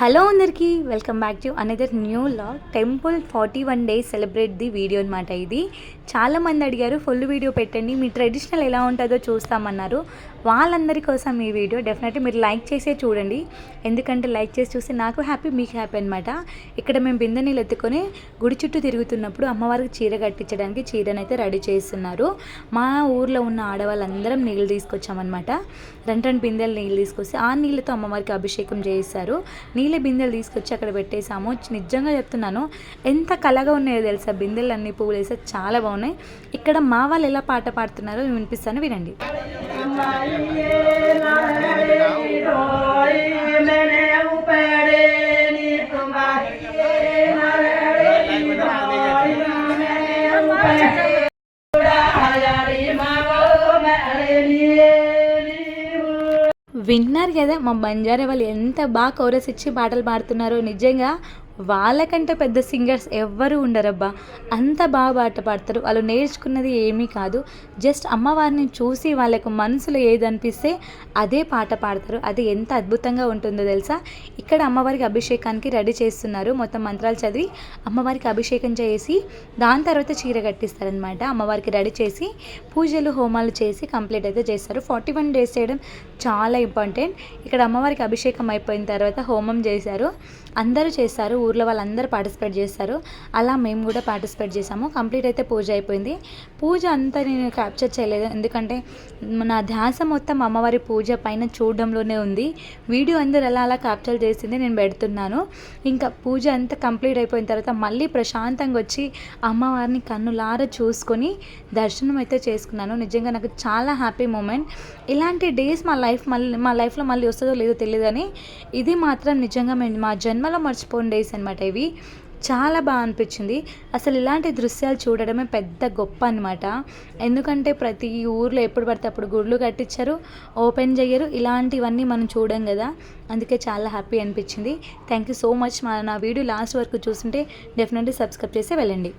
Hello అందరికీ welcome back to another new law temple forty one days celebrate the video అనమాట ఇది. చాలామంది అడిగారు ఫుల్ వీడియో పెట్టండి. మీ ట్రెడిషనల్ ఎలా ఉంటుందో చూస్తామన్నారు. వాళ్ళందరి కోసం ఈ వీడియో డెఫినెట్లీ మీరు లైక్ చేసే చూడండి. ఎందుకంటే లైక్ చేసి చూస్తే నాకు హ్యాపీ మీకు హ్యాపీ అనమాట ఇక్కడ మేము బిందె నీళ్ళు ఎత్తుకొని గుడి చుట్టూ తిరుగుతున్నప్పుడు అమ్మవారికి చీర కట్టించడానికి చీరనైతే రెడీ చేస్తున్నారు. మా ఊర్లో ఉన్న ఆడవాళ్ళందరం నీళ్ళు తీసుకొచ్చామన్నమాట. రెండు రెండు బిందెలు నీళ్ళు తీసుకొచ్చి ఆ నీళ్ళతో అమ్మవారికి అభిషేకం చేయిస్తారు నీళ్ళ బిందెలు తీసుకొచ్చి అక్కడ పెట్టేసాము నిజంగా చెప్తున్నాను ఎంత కలగా ఉన్నాయో తెలుసా? బిందెలు అన్ని పువ్వులు వేస్తే చాలా బాగున్నాయి. ఇక్కడ మా వాళ్ళు ఎలా పాట పాడుతున్నారో వినిపిస్తాను వినండి. విన్నారు కదా మా బంజారా వాళ్ళు ఎంత బాగా కోరస్ ఇచ్చి పాటలు పాడుతున్నారో. నిజంగా వాళ్ళకంటే పెద్ద సింగర్స్ ఎవ్వరు ఉండరబ్బా. అంత బాగా పాట పాడతారు. వాళ్ళు నేర్చుకున్నది ఏమీ కాదు. జస్ట్ అమ్మవారిని చూసి వాళ్ళకు మనసులో ఏది అనిపిస్తే అదే పాట పాడతారు. అది ఎంత అద్భుతంగా ఉంటుందో తెలుసా? ఇక్కడ అమ్మవారికి అభిషేకానికి రెడీ చేస్తున్నారు. మొత్తం మంత్రాలు చదివి అమ్మవారికి అభిషేకం చేసి దాని తర్వాత చీర కట్టిస్తారనమాట అమ్మవారికి రెడీ చేసి పూజలు హోమాలు చేసి కంప్లీట్ అయితే చేస్తారు. ఫార్టీ వన్ డేస్ చేయడం చాలా ఇంపార్టెంట్. ఇక్కడ అమ్మవారికి అభిషేకం అయిపోయిన తర్వాత హోమం చేశారు. అందరూ చేస్తారు. ఊర్లో వాళ్ళందరూ పార్టిసిపేట్ చేస్తారు. అలా మేము కూడా పార్టిసిపేట్ చేసాము కంప్లీట్ అయితే పూజ అయిపోయింది. పూజ అంతా నేను క్యాప్చర్ చేయలేదు. ఎందుకంటే నా ధ్యాస మొత్తం అమ్మవారి పూజ పైన చూడడంలోనే ఉంది. వీడియో అందరు ఎలా అలా క్యాప్చర్ చేసింది నేను పెడుతున్నాను. ఇంకా పూజ అంతా కంప్లీట్ అయిపోయిన తర్వాత మళ్ళీ ప్రశాంతంగా వచ్చి అమ్మవారిని కన్నులార చూసుకొని దర్శనం అయితే చేసుకున్నాను. నిజంగా నాకు చాలా హ్యాపీ మూమెంట్. ఇలాంటి డేస్ మా లైఫ్ మళ్ళీ మా లైఫ్లో మళ్ళీ వస్తుందో లేదో తెలియదు కానీ ఇది మాత్రం నిజంగా మేము మా జన్మలో మర్చిపోయిన డేస్ అనమాట ఇవి. చాలా బాగా అనిపించింది. అసలు ఇలాంటి దృశ్యాలు చూడడమే పెద్ద గొప్ప అనమాట ఎందుకంటే ప్రతి ఊర్లో ఎప్పుడు పడితే అప్పుడు గుళ్ళు కట్టించారు ఓపెన్ చేయరు. ఇలాంటివన్నీ మనం చూడం కదా. అందుకే చాలా హ్యాపీ అనిపించింది. Thank you so much. మా నా వీడియో లాస్ట్ వరకు చూస్తుంటే డెఫినెట్లీ సబ్స్క్రైబ్ చేసి వెళ్ళండి.